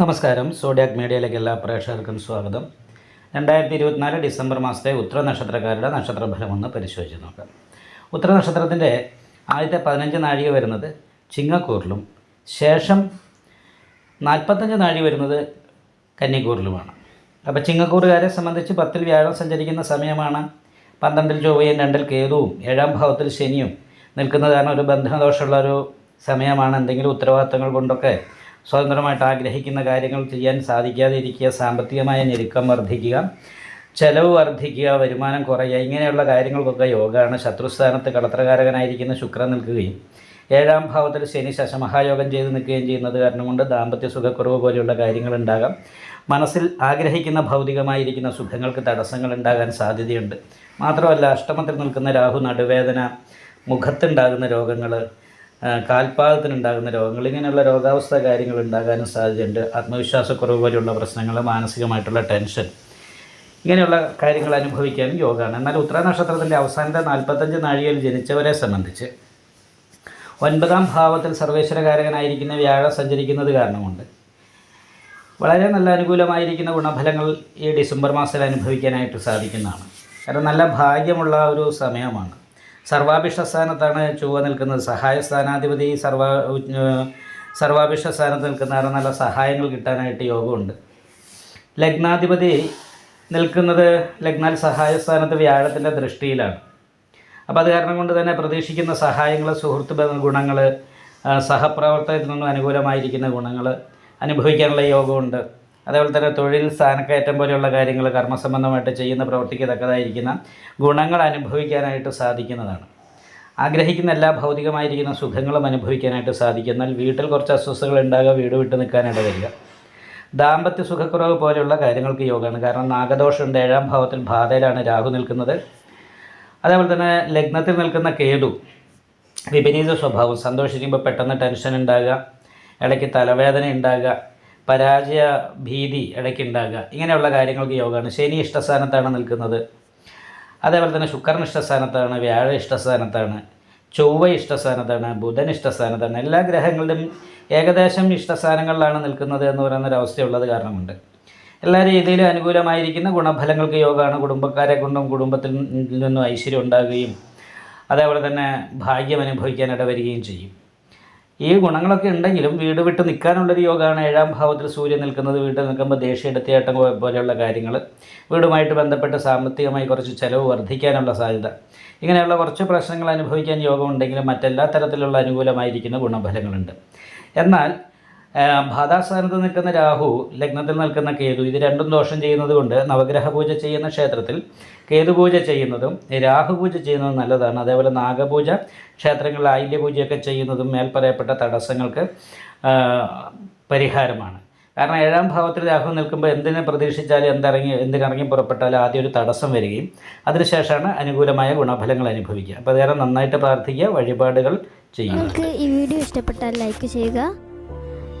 നമസ്കാരം. സോഡിയാക് മീഡിയയിലേക്ക് എല്ലാ പ്രേക്ഷകർക്കും സ്വാഗതം. രണ്ടായിരത്തി ഇരുപത്തിനാല് ഡിസംബർ മാസത്തെ ഉത്തര നക്ഷത്രക്കാരുടെ നക്ഷത്രഫലം ഒന്ന് പരിശോധിച്ച് നോക്കാം. ഉത്തര നക്ഷത്രത്തിന്റെ ആദ്യത്തെ പതിനഞ്ച് നാഴിക വരുന്നത് ചിങ്ങക്കൂറിലും ശേഷം നാൽപ്പത്തഞ്ച് നാഴി വരുന്നത് കന്നിക്കൂറിലുമാണ്. അപ്പോൾ ചിങ്ങക്കൂറുകാരെ സംബന്ധിച്ച് പത്തിൽ വ്യാഴം സഞ്ചരിക്കുന്ന സമയമാണ്. പന്ത്രണ്ടിൽ ചൊവ്വയും രണ്ടിൽ കേതുവും ഏഴാം ഭാവത്തിൽ ശനിയും നിൽക്കുന്നത് കാരണം ഒരു ബന്ധനദോഷമുള്ള ഒരു സമയമാണ്. എന്തെങ്കിലും ഉത്തരവാദിത്തങ്ങൾ കൊണ്ടൊക്കെ സ്വതന്ത്രമായിട്ട് ആഗ്രഹിക്കുന്ന കാര്യങ്ങൾ ചെയ്യാൻ സാധിക്കാതെ ഇരിക്കുക സാമ്പത്തികമായ ഞെരുക്കം വർദ്ധിക്കുക ചെലവ് വർദ്ധിക്കുക വരുമാനം കുറയുക ഇങ്ങനെയുള്ള കാര്യങ്ങൾക്കൊക്കെ യോഗമാണ് ശത്രുസ്ഥാനത്ത് കളത്രകാരകനായിരിക്കുന്ന ശുക്രൻ നിൽക്കുകയും ഏഴാം ഭാവത്തിൽ ശനി ശശമഹായോഗം ചെയ്ത് നിൽക്കുകയും ചെയ്യുന്നത് കാരണം കൊണ്ട് ദാമ്പത്യ സുഖക്കുറവ് പോലെയുള്ള കാര്യങ്ങളുണ്ടാകാം മനസ്സിൽ ആഗ്രഹിക്കുന്ന ഭൗതികമായിരിക്കുന്ന സുഖങ്ങൾക്ക് തടസ്സങ്ങൾ ഉണ്ടാകാൻ സാധ്യതയുണ്ട്. മാത്രമല്ല അഷ്ടമത്തിൽ നിൽക്കുന്ന രാഹു നടുവേദന മുഖത്തുണ്ടാകുന്ന രോഗങ്ങൾ കാൽപാദത്തിനുണ്ടാകുന്ന രോഗങ്ങൾ ഇങ്ങനെയുള്ള രോഗാവസ്ഥ കാര്യങ്ങൾ ഉണ്ടാകാനും സാധ്യതയുണ്ട്. ആത്മവിശ്വാസക്കുറവ് പോലെയുള്ള പ്രശ്നങ്ങൾ മാനസികമായിട്ടുള്ള ടെൻഷൻ ഇങ്ങനെയുള്ള കാര്യങ്ങൾ അനുഭവിക്കാനും യോഗമാണ് എന്നാൽ ഉത്തര നക്ഷത്രത്തിന്റെ അവസാനത്തെ നാൽപ്പത്തഞ്ച് നാഴികയിൽ ജനിച്ചവരെ സംബന്ധിച്ച് ഒൻപതാം ഭാവത്തിൽ സർവേശ്വരകാരകനായിരിക്കുന്ന വ്യാഴം സഞ്ചരിക്കുന്നത് കാരണമുണ്ട്. വളരെ നല്ല അനുകൂലമായിരിക്കുന്ന ഗുണഫലങ്ങൾ ഈ ഡിസംബർ മാസത്തിൽ അനുഭവിക്കാനായിട്ട് സാധിക്കുന്നതാണ്. കാരണം നല്ല ഭാഗ്യമുള്ള ഒരു സമയമാണ്. സർവാഭിഷ്ട സ്ഥാനത്താണ് ചൊവ്വ നിൽക്കുന്നത്. സഹായ സ്ഥാനാധിപതി സർവ സർവാഭിഷ്ട സ്ഥാനത്ത് നിൽക്കുന്ന കാരണം നല്ല സഹായങ്ങൾ കിട്ടാനായിട്ട് യോഗമുണ്ട്. ലഗ്നാധിപതി നിൽക്കുന്നത് ലഗ്നാൽ സഹായ സ്ഥാനത്ത് വ്യാഴത്തിന്റെ ദൃഷ്ടിയിലാണ്. അപ്പോൾ അത് കാരണം കൊണ്ട് തന്നെ പ്രതീക്ഷിക്കുന്ന സഹായങ്ങൾ സുഹൃത്ത് ഗുണങ്ങൾ സഹപ്രവർത്തകത്തിൽ നിന്നും അനുകൂലമായിരിക്കുന്ന ഗുണങ്ങൾ അനുഭവിക്കാനുള്ള യോഗമുണ്ട്. അതേപോലെ തന്നെ തൊഴിൽ സ്ഥാനക്കയറ്റം പോലെയുള്ള കാര്യങ്ങൾ കർമ്മസംബന്ധമായിട്ട് ചെയ്യുന്ന പ്രവർത്തിക്ക് തക്കതായിരിക്കുന്ന ഗുണങ്ങൾ അനുഭവിക്കാനായിട്ട് സാധിക്കുന്നതാണ്. ആഗ്രഹിക്കുന്ന എല്ലാ ഭൗതികമായിരിക്കുന്ന സുഖങ്ങളും അനുഭവിക്കാനായിട്ട് സാധിക്കും എന്നാൽ വീട്ടിൽ കുറച്ച് അസ്വസ്ഥതകൾ ഉണ്ടാകുക വീട് വിട്ട് നിൽക്കാനായിട്ട് വരിക ദാമ്പത്യ സുഖക്കുറവ് പോലെയുള്ള കാര്യങ്ങൾക്ക് യോഗമാണ് കാരണം നാഗദോഷമുണ്ട്. ഏഴാം ഭാവത്തിൽ ബാധയിലാണ് രാഹു നിൽക്കുന്നത്. അതേപോലെ തന്നെ ലഗ്നത്തിൽ നിൽക്കുന്ന കേതു വിപരീത സ്വഭാവം. സന്തോഷിക്കുമ്പോൾ പെട്ടെന്ന് ടെൻഷൻ ഉണ്ടാകുക ഇടയ്ക്ക് തലവേദന ഉണ്ടാകുക പരാജയ ഭീതി ഇടയ്ക്ക് ഉണ്ടാകുക ഇങ്ങനെയുള്ള കാര്യങ്ങൾക്ക് യോഗമാണ് ശനി ഇഷ്ടസ്ഥാനത്താണ് നിൽക്കുന്നത്. അതേപോലെ തന്നെ ശുക്രൻ ഇഷ്ടസ്ഥാനത്താണ് വ്യാഴ ഇഷ്ടസ്ഥാനത്താണ് ചൊവ്വ ഇഷ്ടസ്ഥാനത്താണ് ബുധൻ ഇഷ്ടസ്ഥാനത്താണ്. എല്ലാ ഗ്രഹങ്ങളിലും ഏകദേശം ഇഷ്ടസ്ഥാനങ്ങളിലാണ് നിൽക്കുന്നത് എന്ന് പറയുന്ന ഒരു അവസ്ഥയുള്ളത് കാരണമുണ്ട്. എല്ലാ രീതിയിലും അനുകൂലമായിരിക്കുന്ന ഗുണഫലങ്ങൾക്ക് യോഗമാണ് കുടുംബക്കാരെ കൊണ്ടും കുടുംബത്തിൽ നിന്നും ഐശ്വര്യം ഉണ്ടാകുകയും അതേപോലെ തന്നെ ഭാഗ്യം അനുഭവിക്കാൻ ഇടവരികയും ചെയ്യും. ഈ ഗുണങ്ങളൊക്കെ ഉണ്ടെങ്കിലും വീട് വിട്ട് നിൽക്കാനുള്ളൊരു യോഗമാണ് ഏഴാം ഭാവത്തിൽ സൂര്യൻ നിൽക്കുന്നത്. വീട്ടിൽ നിൽക്കുമ്പോൾ ദേഷ്യ ദേഷ്യമെടുത്തിയാട്ടം പോലെയുള്ള കാര്യങ്ങൾ വീടുമായിട്ട് ബന്ധപ്പെട്ട് സാമ്പത്തികമായി കുറച്ച് ചിലവ് വർദ്ധിക്കാനുള്ള സാധ്യത. ഇങ്ങനെയുള്ള കുറച്ച് പ്രശ്നങ്ങൾ അനുഭവിക്കാൻ യോഗമുണ്ടെങ്കിലും മറ്റെല്ലാ തരത്തിലുള്ള അനുകൂലമായിരിക്കുന്ന ഗുണഫലങ്ങളുണ്ട്. എന്നാൽ ബാധാസ്ഥാനത്ത് നിൽക്കുന്ന രാഹു ലഗ്നത്തിൽ നിൽക്കുന്ന കേതു ഇത് രണ്ടും ദോഷം ചെയ്യുന്നത് കൊണ്ട് നവഗ്രഹ പൂജ ചെയ്യുന്ന ക്ഷേത്രത്തിൽ കേതു പൂജ ചെയ്യുന്നതും രാഹു പൂജ ചെയ്യുന്നതും നല്ലതാണ്. അതേപോലെ നാഗപൂജ ക്ഷേത്രങ്ങളിൽ ആയില്യ പൂജയൊക്കെ ചെയ്യുന്നതും മേൽ പറയപ്പെട്ട തടസ്സങ്ങൾക്ക് പരിഹാരമാണ്. കാരണം ഏഴാം ഭാവത്തിൽ രാഹു നിൽക്കുമ്പോൾ എന്തിനെ പ്രതീക്ഷിച്ചാലും എന്തിറങ്ങി എന്തിനിറങ്ങി പുറപ്പെട്ടാലും ആദ്യം ഒരു തടസ്സം വരികയും അതിനുശേഷമാണ് അനുകൂലമായ ഗുണഫലങ്ങൾ അനുഭവിക്കുക. അപ്പോൾ അതേറെ നന്നായിട്ട് പ്രാർത്ഥിക്കുക വഴിപാടുകൾ ചെയ്യുക. ഈ വീഡിയോ ഇഷ്ടപ്പെട്ടാൽ ലൈക്ക് ചെയ്യുക